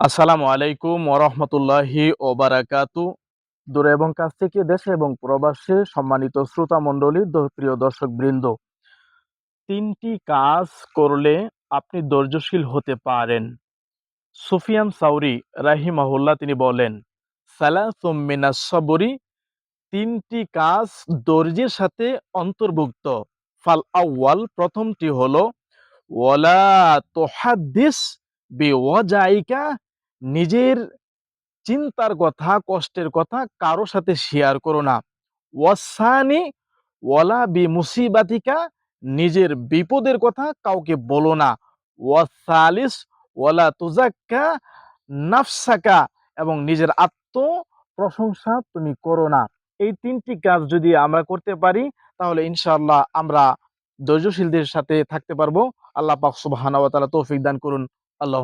আসসালামু আলাইকুম ওরহমতুল্লাহি ওবারাকাতু। দূরে এবং কাছ থেকে দেশে এবং প্রবাসে সম্মানিত শ্রোতা মণ্ডলী প্রিয় দর্শক বৃন্দ তিনটি কাজ করলে আপনি ধৈর্যশীল হতে পারেন। সুফিয়ান সাউরি রাহিমাহুল্লাহ তিনি বলেন সালাসুমিনা তিনটি কাজ ধৈর্যের সাথে অন্তর্ভুক্ত। ফাল আউয়াল প্রথমটি হলো, ওয়ালা তোহাদ্দিস বিওয়াজাইকা নিজের চিন্তার কথা, কষ্টের কথা কারও সাথে শেয়ার করো না। ওয়াসানি ওয়ালা বি মুসিবাতিকা নিজের বিপদের কথা কাউকে বলো না। ওয়াসালিস ওয়ালা তুজাক্কা নাফসাকা, এবং নিজের আত্ম প্রশংসা তুমি করো না। এই তিনটি কাজ যদি আমরা করতে পারি, তাহলে ইনশাআল্লাহ আমরা ধৈর্যশীলদের সাথে থাকতে পারব। আল্লাহ পাক তাআলা তৌফিক দান করুন। আল্লাহ